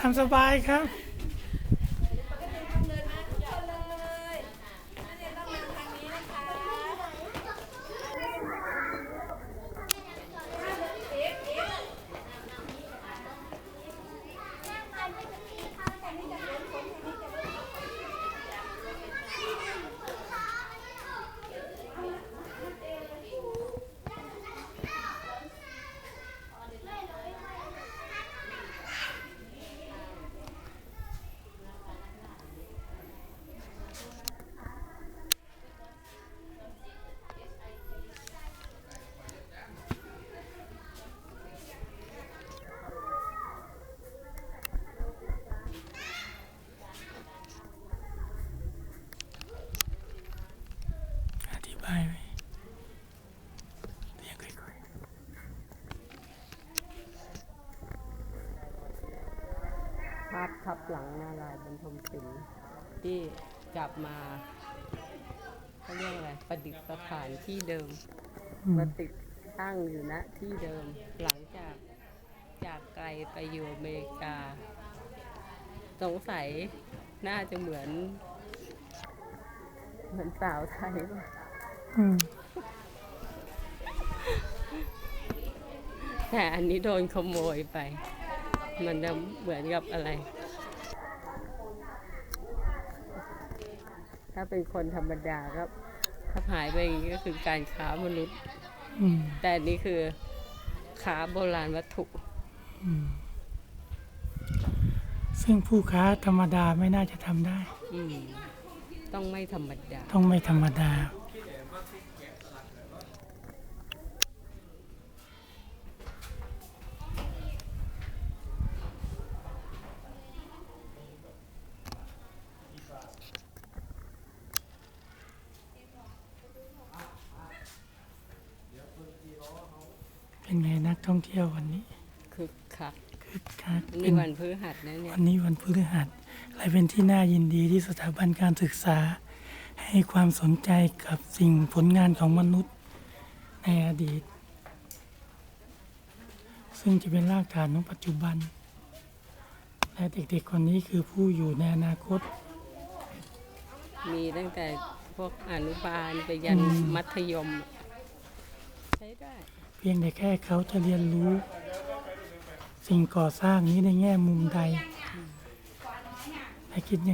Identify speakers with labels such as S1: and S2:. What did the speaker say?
S1: ทำสบายครับา
S2: พทับหลังนาลายณ์บรรทมศิลป์ที่กลับมาเขาเรียกอะไรประดิษฐานที่เดิม
S1: ๆอืม
S2: มาติดตั้งอยู่ณที่เดิมหลังจากจากไกลไปอยู่อเมริกา สงสัยน่าจะเหมือน เหมือนสาวไทยป่ะ
S1: อืม
S2: แต่อันนี้โดนขโมยไป มันจะเหมือนกับอะไร ถ้าเป็นคนธรรมดาก็ถ้าหายไปอย่างนี้ก็คือการค้ามนุษย์
S1: อืม
S2: แต่อันนี้คือค้าโบราณวัตถุ
S1: อืมซึ่งผู้ค้าธรรมดาไม่น่าจะทำได้
S2: อืมต้องไม่ธรรมดา
S1: ต้องไม่ธรรมดา เป็นไงนักท่องเที่ยววันนี้
S2: คือคัก
S1: คึกคัก
S2: นี่
S1: เป็น
S2: วันพฤหัสนะเนี่ย
S1: วันนี้วันพฤหัสและเป็นที่น่ายินดีที่สถาบันการศึกษา ให้ความสนใจกับสิ่งผลงานของมนุษย์ในอดีต ซึ่งจะเป็นรากฐานของปัจจุบัน และเด็กๆคนนี้คือผู้อยู่ในอนาคต
S2: มีตั้งแต่พวกอนุบาลไปยัน
S1: อืม
S2: มัธยม ใช้ได้
S1: เพียงแต่แค่เขาจะเรียนรู้ สิ่งก่อสร้างนี้ในแง่มุมใดและคิดยัง